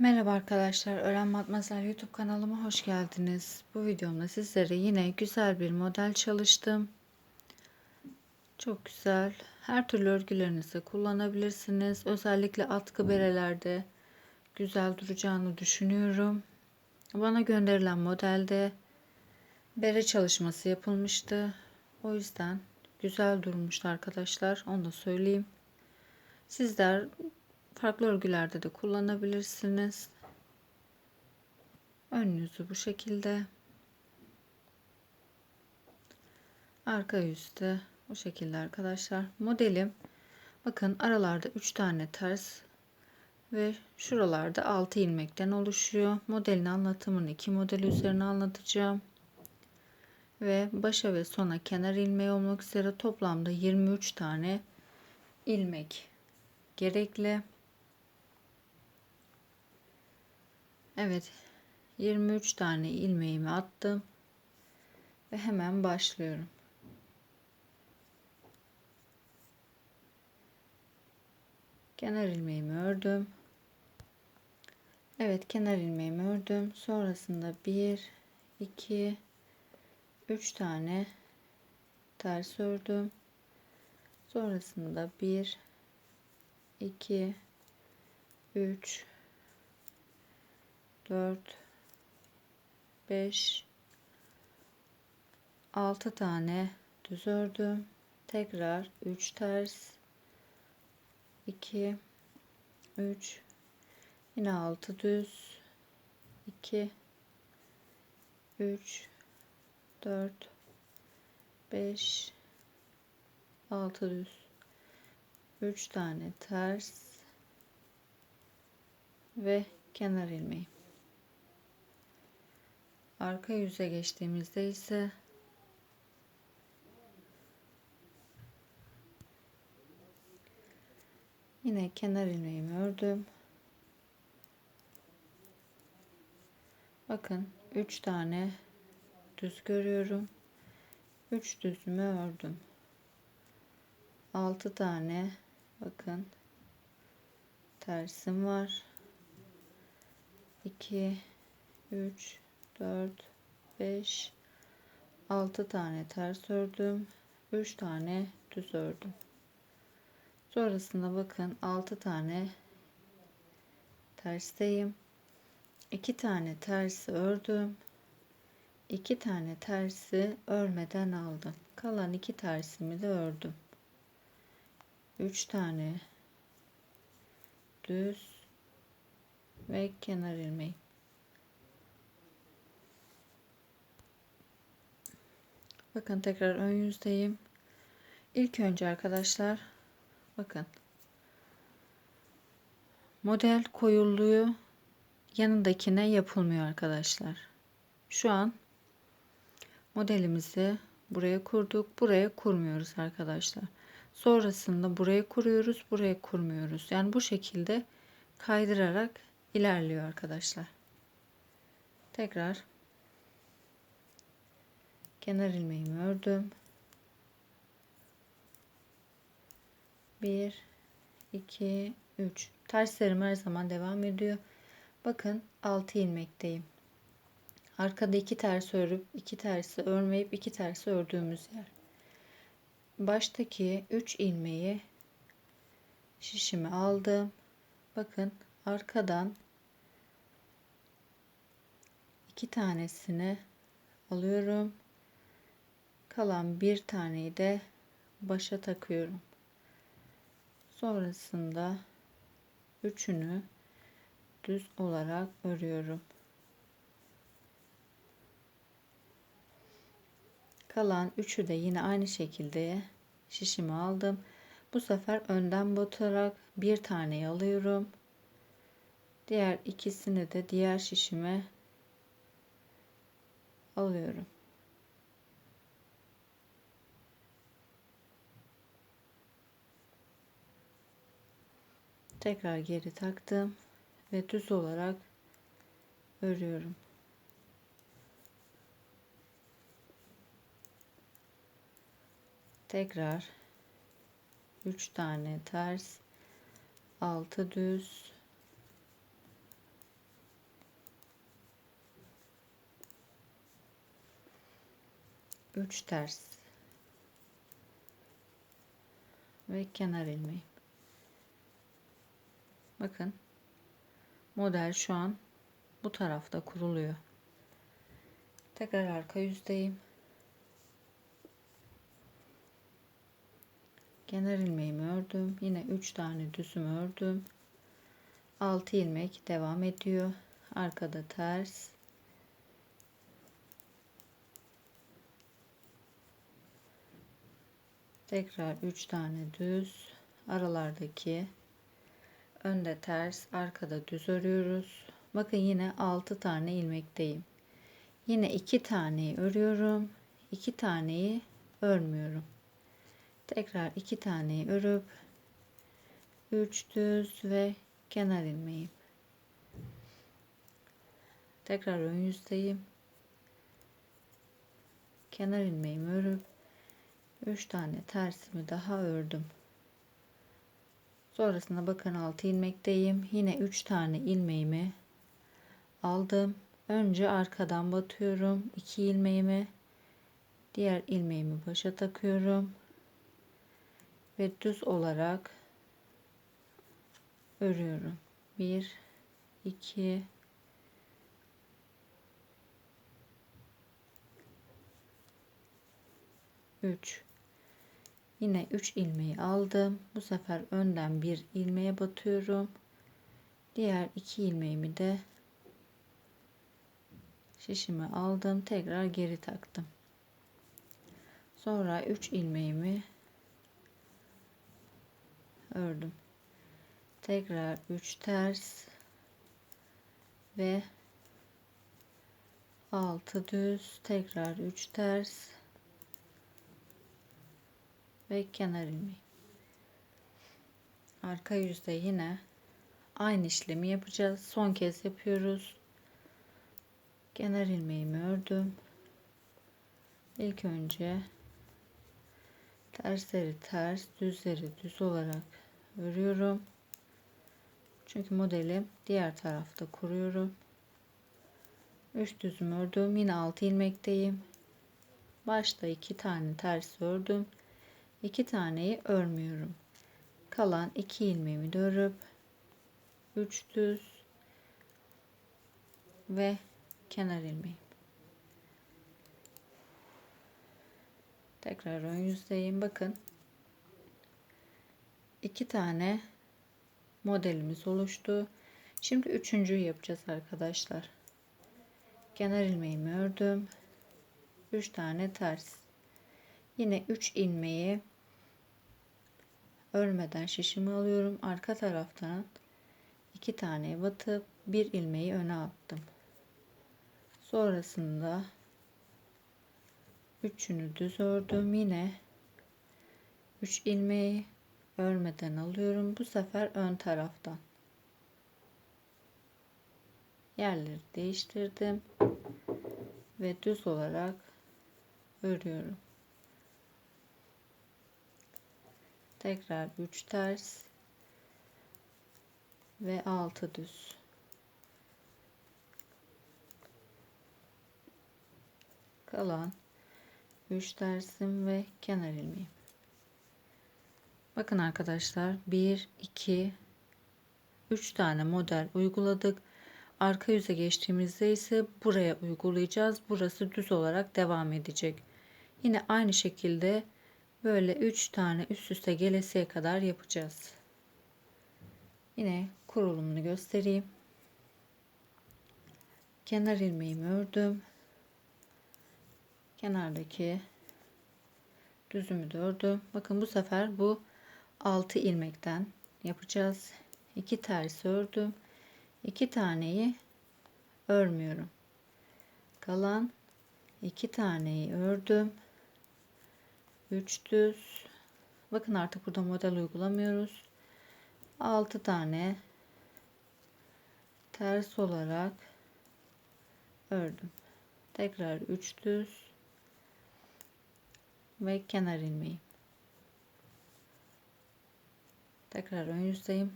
Merhaba arkadaşlar, Öğren Matmazel YouTube kanalıma hoş geldiniz. Bu videomda sizlere yine güzel bir model çalıştım. Çok güzel. Her türlü örgülerinizi kullanabilirsiniz. Özellikle atkı berelerde güzel duracağını düşünüyorum. Bana gönderilen modelde bere çalışması yapılmıştı. O yüzden güzel durmuştu arkadaşlar. Onu da söyleyeyim. Sizler farklı örgülerde de kullanabilirsiniz. Ön yüzü bu şekilde. Arka yüzde bu şekilde arkadaşlar. Modelim bakın aralarda 3 tane ters ve şuralarda 6 ilmekten oluşuyor. Modelin anlatımını iki model üzerine anlatacağım. Ve başa ve sona kenar ilmeği olmak üzere toplamda 23 tane ilmek gerekli. Evet 23 tane ilmeğimi attım ve hemen başlıyorum. Kenar ilmeğimi ördüm. Evet kenar ilmeğimi ördüm. Sonrasında 1 2 3 tane ters ördüm. Sonrasında 1 2 3 4 5 6 tane düz ördüm. Tekrar 3 ters. 2 3 yine 6 düz. 2 3 4 5 6 düz. 3 tane ters. Ve kenar ilmeği arka yüze geçtiğimizde ise yine kenar ilmeğimi ördüm. Bakın 3 tane düz görüyorum. 3 düzümü ördüm. 6 tane bakın tersim var. 2 3 4 5 6 tane ters ördüm. 3 tane düz ördüm. Sonrasında bakın 6 tane tersteyim. 2 tane tersi ördüm. 2 tane tersi örmeden aldım. Kalan 2 tersimi de ördüm. 3 tane düz ve kenar ilmeği Bakın tekrar ön yüzdeyim. İlk önce arkadaşlar bakın model koyulluğu yanındakine yapılmıyor arkadaşlar. Şu an modelimizi buraya kurduk. Buraya kurmuyoruz arkadaşlar. Sonrasında buraya kuruyoruz. Buraya kurmuyoruz. Yani bu şekilde kaydırarak ilerliyor arkadaşlar. Tekrar kenar ilmeğimi ördüm. 1 2 3 terslerim her zaman devam ediyor. Bakın 6 ilmekteyim. Arkada iki ters örüp iki tersi örmeyip iki tersi ördüğümüz yer. Baştaki 3 ilmeği şişimi aldım. Bakın arkadan iki tanesini alıyorum kalan bir taneyi de başa takıyorum. Sonrasında üçünü düz olarak örüyorum. Kalan üçü de yine aynı şekilde şişimi aldım. Bu sefer önden batarak bir tane alıyorum. Diğer ikisini de diğer şişime alıyorum. tekrar geri taktım ve düz olarak örüyorum. Tekrar 3 tane ters 6 düz. Üç ters. Ve kenar ilmeği. Bakın model şu an bu tarafta kuruluyor. Tekrar arka yüzdeyim. Kenar ilmeğimi ördüm. Yine 3 tane düzüm ördüm. 6 ilmek devam ediyor. Arkada ters. Tekrar 3 tane düz. Aralardaki önde ters, arkada düz örüyoruz. Bakın yine 6 tane ilmekteyim. Yine 2 taneyi örüyorum. 2 taneyi örmüyorum. Tekrar 2 taneyi örüp 3 düz ve kenar ilmeğim. Tekrar ön yüzdeyim. Kenar ilmeğimi örüp 3 tane tersimi daha ördüm. Sonrasında bakın 6 ilmekteyim. Yine 3 tane ilmeğimi aldım. Önce arkadan batıyorum. 2 ilmeğimi diğer ilmeğimi başa takıyorum. Ve düz olarak örüyorum. 1 2 3 Yine 3 ilmeği aldım. Bu sefer önden bir ilmeğe batıyorum. Diğer iki ilmeğimi de şişime aldım. Tekrar geri taktım. Sonra 3 ilmeğimi ördüm. Tekrar 3 ters ve 6 düz, tekrar 3 ters ve kenar ilmeği. Arka yüzde yine aynı işlemi yapacağız. Son kez yapıyoruz. Kenar ilmeğimi ördüm. İlk önce tersleri ters, düzleri düz olarak örüyorum. Çünkü modelim diğer tarafta kuruyorum. 3 düzüm ördüm. Yine 6 ilmekteyim. Başta 2 tane ters ördüm. 2 taneyi örmüyorum. Kalan 2 ilmeğimi de örüp 3 düz ve kenar ilmeğim. Tekrar ön yüzdeyim. Bakın. iki tane modelimiz oluştu. Şimdi üçüncüyü yapacağız arkadaşlar. Kenar ilmeğimi ördüm. 3 tane ters. Yine 3 ilmeği örmeden şişimi alıyorum. Arka taraftan iki tane batıp bir ilmeği öne attım. Sonrasında üçünü düz ördüm. Yine 3 ilmeği örmeden alıyorum. Bu sefer ön taraftan. Yerleri değiştirdim ve düz olarak örüyorum. Tekrar 3 ters ve 6 düz. Kalan 3 tersim ve kenar ilmeğim. Bakın arkadaşlar 1 2 3 tane model uyguladık. Arka yüze geçtiğimizde ise buraya uygulayacağız. Burası düz olarak devam edecek. Yine aynı şekilde böyle 3 tane üst üste gelesiye kadar yapacağız. Yine kurulumunu göstereyim. Kenar ilmeğimi ördüm. Kenardaki düzümü de ördüm. Bakın bu sefer bu 6 ilmekten yapacağız. 2 ters ördüm. 2 taneyi örmüyorum. Kalan 2 taneyi ördüm. 3 düz. Bakın artık burada model uygulamıyoruz. 6 tane ters olarak ördüm. Tekrar 3 düz ve kenar ilmeği. Tekrar ön yüzdeyim.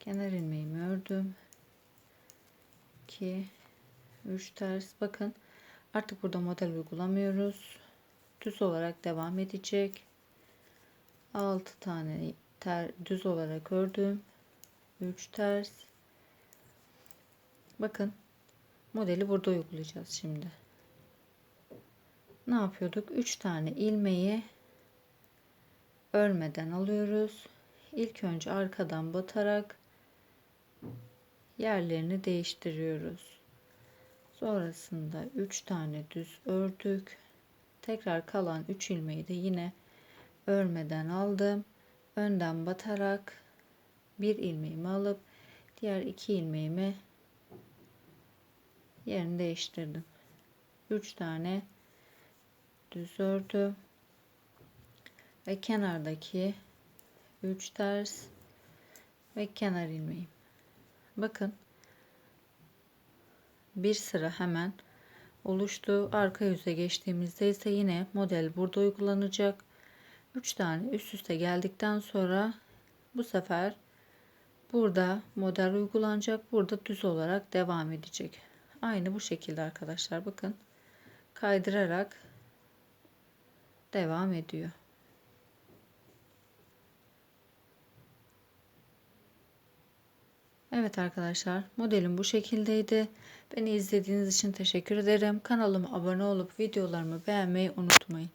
Kenar ilmeğimi ördüm. 2 3 ters. Bakın artık burada model uygulamıyoruz. Düz olarak devam edecek. 6 tane ter, düz olarak ördüm. 3 ters. Bakın modeli burada uygulayacağız şimdi. Ne yapıyorduk? 3 tane ilmeği örmeden alıyoruz. İlk önce arkadan batarak yerlerini değiştiriyoruz. Sonrasında 3 tane düz ördük. Tekrar kalan 3 ilmeği de yine örmeden aldım. Önden batarak bir ilmeğimi alıp diğer iki ilmeğimi yerini değiştirdim. 3 tane düz ördüm. Ve kenardaki 3 ters ve kenar ilmeğim bakın. Bir sıra hemen oluştu. Arka yüze geçtiğimizde ise yine model burada uygulanacak. 3 tane üst üste geldikten sonra bu sefer burada model uygulanacak. Burada düz olarak devam edecek. Aynı bu şekilde arkadaşlar. Bakın kaydırarak devam ediyor Evet arkadaşlar modelim bu şekildeydi. Beni izlediğiniz için teşekkür ederim. Kanalıma abone olup videolarımı beğenmeyi unutmayın.